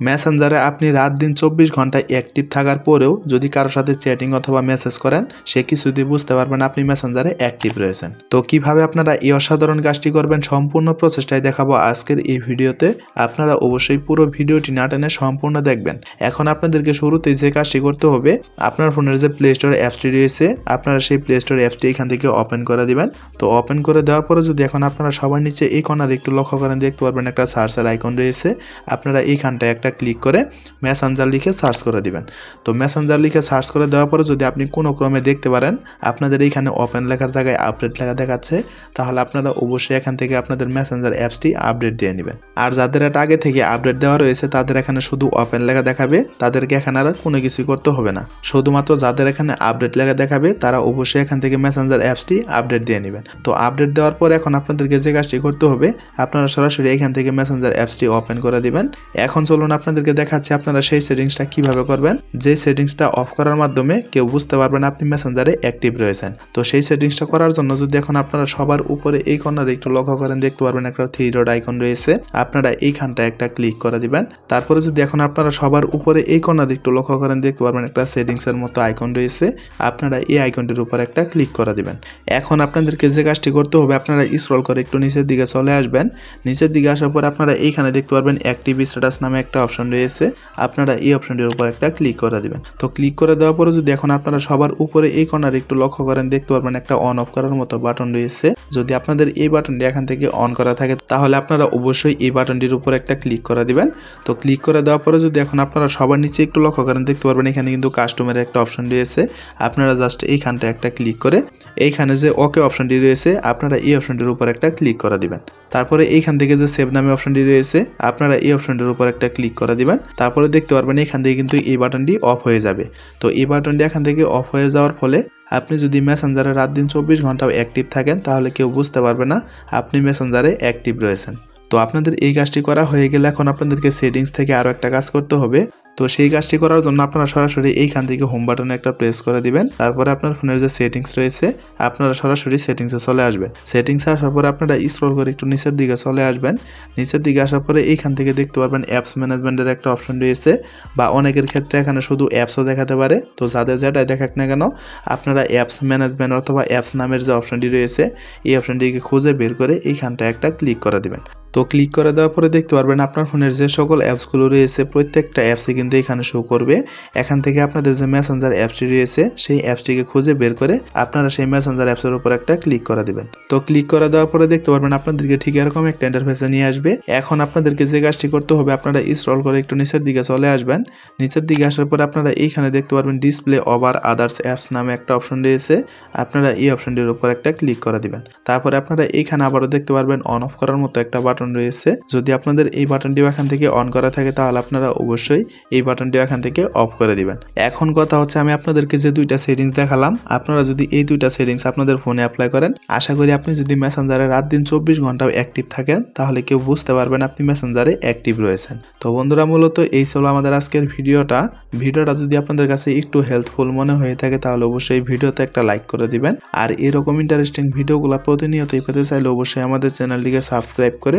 মেসেঞ্জারে আপনি রাত দিন চব্বিশ ঘণ্টা অ্যাক্টিভ থাকার পরেও যদি কারোর সাথে চ্যাটিং অথবা মেসেজ করেন, সে কিছুতেই বুঝতে পারবেন আপনি মেসেঞ্জারে অ্যাক্টিভ রয়েছেন। তো কীভাবে আপনারা এই অসাধারণ কাজটি করবেন সম্পূর্ণ প্রচেষ্টায় দেখাবো আজকের এই ভিডিওতে। আপনারা অবশ্যই পুরো ভিডিওটি না টেনে সম্পূর্ণ দেখবেন। এখন আপনাদেরকে শুরুতেই যে কাজটি করতে হবে, আপনার ফোনের যে প্লে স্টোর অ্যাপটি রয়েছে, আপনারা সেই প্লে স্টোর অ্যাপটি এখান থেকে ওপেন করে দিবেন। তো ওপেন করে দেওয়ার পরে যদি এখন আপনারা সবার নিচে এই কর্নার একটু লক্ষ্য করেন, দেখতে পারবেন একটা সার্চের আইকন রয়েছে। আপনারা এইখানটায় একটা ক্লিক করে মেসেঞ্জার লিখে সার্চ করে দিবেন। তো মেসেঞ্জার লিখে সার্চ করে দেওয়ার পরে যদি আপনি কোনো ক্রমে দেখতে পারেন, আপনাদের এইখানে ওপেন লেখার জায়গায় আপডেট লেখা দেখাচ্ছে, তাহলে আপনারা অবশ্যই এখান থেকে আপনাদের মেসেঞ্জার অ্যাপসটি আপডেট দিয়ে নেবেন। আর যাদের এটা আগে থেকে আপডেট দেওয়া রয়েছে, তাদের এখানে শুধু ওপেন লেখা দেখাবে, তাদেরকে এখানে আর কোনো কিছুই করতে হবে না। শুধুমাত্র যাদের এখানে আপডেট লেখা দেখাবে, তারা অবশ্যই এখান থেকে মেসেঞ্জার অ্যাপসটি আপডেট দিয়ে নেবেন। তো আপডেট দেওয়ার পর এখন আপনাদেরকে যে কাজটি করতে হবে, আপনারা সরাসরি এখান থেকে মেসেঞ্জার অ্যাপসটি ওপেন করে দিবেন। এখন চলুন আপনাদেরকে দেখাচ্ছি আপনারা সেই সেটিংসটা কীভাবে করবেন। যে সেটিংসটা অফ করার মাধ্যমে কেউ বুঝতে পারবেন আপনি মেসেঞ্জারে অ্যাক্টিভ রয়েছেন। তো সেই সেটিংসটা করার জন্য যদি এখন আপনারা সবার উপরে এই কর্নারে একটু লক্ষ্য করেন, দেখতে পারবেন একটা থ্রি ডট আইকন রয়েছে। আপনারা এইখানটা একটা ক্লিক করে দিবেন। তারপরে যদি এখন আপনারা সবার উপরে এই কর্নারে একটু লক্ষ্য করেন, দেখতে পারবেন একটা সেটিংসের মতো আইকন রয়েছে। আপনারা এই আইকনটির উপর একটা ক্লিক করে দিবেন। এখন আপনাদেরকে যে কাজটি করতে হবে, আপনারা স্ক্রল করে একটু নিচের দিকে চলে আসবেন। নিচের দিকে আসার পর আপনারা এইখানে দেখতে পারবেন অ্যাক্টিভ স্ট্যাটাস নামে একটা অপশন রয়েছে, আপনারা এই অপশনটির উপর একটা ক্লিক করে দিবেন। তো ক্লিক করে দেওয়ার পরে যদি এখন আপনারা সবার উপরে এই কর্নারে একটু লক্ষ্য করেন, দেখতে পারবেন একটা অন অফ করার মতো বাটন রয়েছে। যদি আপনাদের এই বাটনটি এখান থেকে অন করা থাকে, তাহলে আপনারা অবশ্যই এই বাটনটির উপর একটা ক্লিক করে দিবেন। তো ক্লিক করে দেওয়ার পরে যদি এখন আপনারা সবার নিচে একটু লক্ষ্য করেন, দেখতে পারবেন এখানে কিন্তু কাস্টমার একটা অপশন রয়েছে। আপনারা জাস্ট এইখানটা একটা ক্লিক করে, এইখানে যে ওকে অপশনটি রয়েছে, আপনারা এই অপশনটির উপর একটা ক্লিক করে দিবেন। তারপরে এইখান থেকে যে সেভ নামে অপশনটি রয়েছে, আপনারা এই অপশনটির উপর একটা ক্লিক করে দিবেন। তারপরে দেখতে পারবেন এখান থেকে কিন্তু এই বাটনটি অফ হয়ে যাবে। তো এই বাটনটি এখান থেকে অফ হয়ে যাওয়ার ফলে আপনি যদি মেসেঞ্জারে রাত দিন চব্বিশ ঘন্টাও অ্যাক্টিভ থাকেন, তাহলে কেউ বুঝতে পারবে না আপনি মেসেঞ্জারে অ্যাক্টিভ রয়েছেন। তো আপনাদের এই কাজটি করা হয়ে গেলে এখন আপনাদেরকে সেটিংস থেকে আরও একটা কাজ করতে হবে। তো সেই কাজটি করার জন্য আপনারা সরাসরি এইখান থেকে হোম বাটনে একটা প্রেস করে দিবেন। তারপরে আপনার ফোনের যে সেটিংস রয়েছে, আপনারা সরাসরি সেটিংসে চলে আসবেন। সেটিংসে আসার পরে আপনারা স্ক্রল করে একটু নিচের দিকে চলে আসবেন। নিচের দিকে আসার পরে এইখান থেকে দেখতে পারবেন অ্যাপস ম্যানেজমেন্টের একটা অপশন রয়েছে বা অনেকের ক্ষেত্রে এখানে শুধু অ্যাপসও দেখাতে পারে। তো যাদের যেটাই দেখাক না কেন, আপনারা অ্যাপস ম্যানেজমেন্ট অথবা অ্যাপস নামের যে অপশনটি রয়েছে, এই অপশনটিকে খুঁজে বের করে এইখানটা একটা ক্লিক করে দিবেন। তো ক্লিক করে দেওয়ার পরে দেখতে পারবেন আপনার ফোনের যে সকল অ্যাপসগুলো রয়েছে, প্রত্যেকটা অ্যাপসই কিন্তু এখানে শো করবে। এখান থেকে আপনাদের যে মেসেঞ্জার অ্যাপসটি রয়েছে, সেই অ্যাপসটিকে খুঁজে বের করে আপনারা সেই মেসেঞ্জার অ্যাপসের উপর একটা ক্লিক করে দিবেন। তো ক্লিক করে দেওয়ার পরে দেখতে পারবেন আপনাদেরকে ঠিক এরকম একটা ইন্টারফেসে নিয়ে আসবে। এখন আপনাদেরকে যে কাজটি করতে হবে, আপনারা স্ক্রল করে একটু নিচের দিকে চলে আসবেন। নিচের দিকে আসার পরে আপনারা এইখানে দেখতে পারবেন ডিসপ্লে ওভার আদার্স অ্যাপস নামে একটা অপশন রয়েছে। আপনারা এই অপশনটির উপর একটা ক্লিক করে দিবেন। তারপরে আপনারা এইখানে আবারও দেখতে পারবেন অন অফ করার মতো একটা বাটন রয়েছে। যদি আপনাদের এই বাটনটিও এখান থেকে অন করা থাকে, তাহলে আপনারা অবশ্যই এই বাটনটিও এখান থেকে অফ করে দিবেন। এখন কথা হচ্ছে, আমি আপনাদেরকে যে দুইটা সেটিংস দেখালাম, আপনারা যদি এই দুইটা সেটিংস আপনাদের ফোনে অ্যাপ্লাই করেন, আশা করি আপনি যদি মেসেঞ্জারে রাত দিন চব্বিশ ঘন্টাও অ্যাক্টিভ থাকেন, তাহলে কেউ বুঝতে পারবেন আপনি মেসেঞ্জারে অ্যাক্টিভ রয়েছেন। তো বন্ধুরা, মূলত এই ছিল আমাদের আজকের ভিডিওটা। ভিডিওটা যদি আপনাদের কাছে একটু হেল্পফুল মনে হয়ে থাকে, তাহলে অবশ্যই ভিডিওতে একটা লাইক করে দিবেন। আর এরকম ইন্টারেস্টিং ভিডিওগুলো প্রতিনিয়তই পেতে চাইলে অবশ্যই আমাদের চ্যানেলটিকে সাবস্ক্রাইব করে